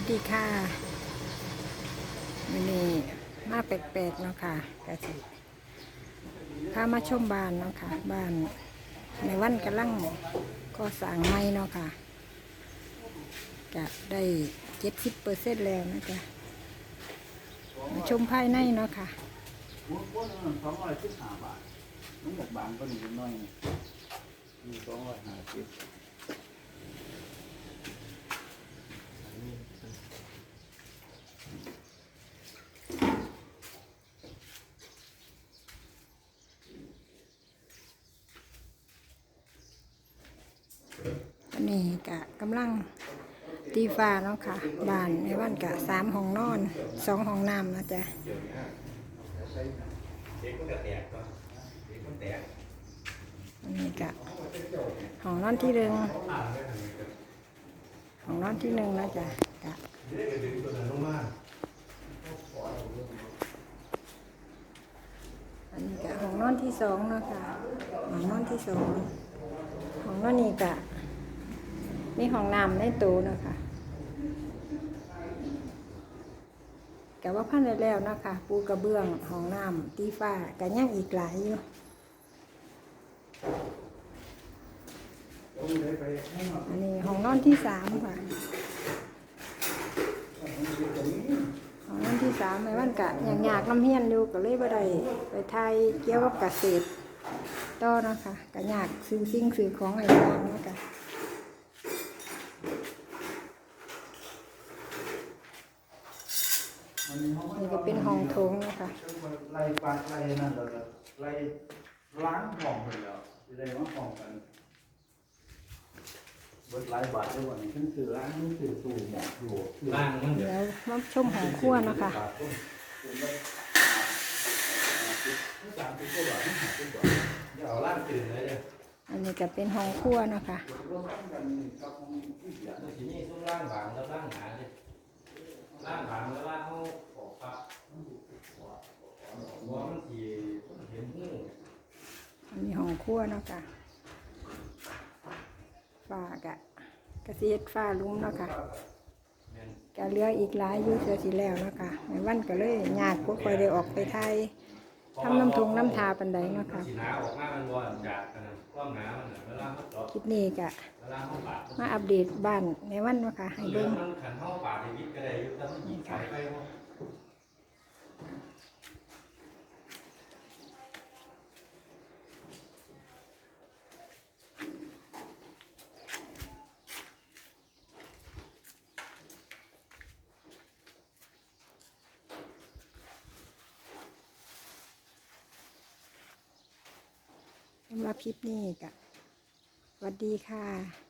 วัสดีค่ะวันนี้มาแปลกๆเนาะค่ะกะสิพามาชมบ้านเนาะค่ะ บ้านในวันกำลังก็สั่งไม้เนาะค่ะจะได้เจ็ดสิบเปอร์เซ็นต์แล้วนะจ๊ะมาชมภายในเนาะค่ะหัวนมันสองร้อยสิบห้าบาทมันอยากบางก็หนิดหน่อยมีสองร้อยห้าสิบ อันนี้กะกำลังตีฟ้าเนาะค่ะบ้านในวันกะสามห้องนอนสองห้องน้ำนะจ๊ะอันนี้กะห้องนอนที่หนึ่งห้องนอนที่หนึ่งนะจ๊ะกะอันนี้กะห้องนอนที่สองเนาะค่ะห้องนอนที่สองห้องนอนนี้กะ มีห้องน้ำในตู้เนาะค่ะกะว่าพันแล้วนะคะ ปูกระเบื้องห้องน้ำตีฟ้ากะยังอีกหลายอยู่อันนี้ห้องนอนที่สามค่ะของวันที่สามในวันกะอย่างยากน้ำเฮียนอยู่ก็เลยบ่ได้ไปไทยเกี่ยวกับเกษตรต่อเนาะคะกะยากซื้อสิ่งซื้อของอะไรบ้างเนาะคะ นี่ก็เป็นห้องโถงเนาะคะไล่ปลาไล่นั่นแล้วก็ไล่ล้างห้องไปแล้วจะได้มาห้องกันเบิดหลายบาทด้วยวันนี้ฉันซื้อร้านฉันซื้อตู้หมอกอยู่ซื้อล่างมันเดี๋ยวมาชมห้องครัวเนาะคะสามสิบกว่าบาทห้าสิบบาทอย่าเอาล่างตื่นเลยเนี่ยอันนี้ก็เป็นห้องครัวเนาะคะ นนี้วเนาะค่ะฝ้ากะกระเสียดฝ้าลุ้มเนาะคะแม่นก็เลืออีกหลายอยู่เสือสีแล้วเนาะค่ะในวันก็เลยยากก็คอยได้ออกไปไทยทำน้ำทงน้ำทาปันใดเนาะค่ะสีหนาออกมามันบอลจากกันนะความหนามันน่ะเวลาเขาเจาะคลิปนี้ก็เวลาเขาปาดมาอัปเดตบ้านในวันเนาะค่ะให้เรื่เบิ่อง ง มันขันเขาปาดในวิทย์ก็ได้อยุติมันหยิบสายไปว่า สำหรับคลิปนี้ก็สวัสดีค่ะ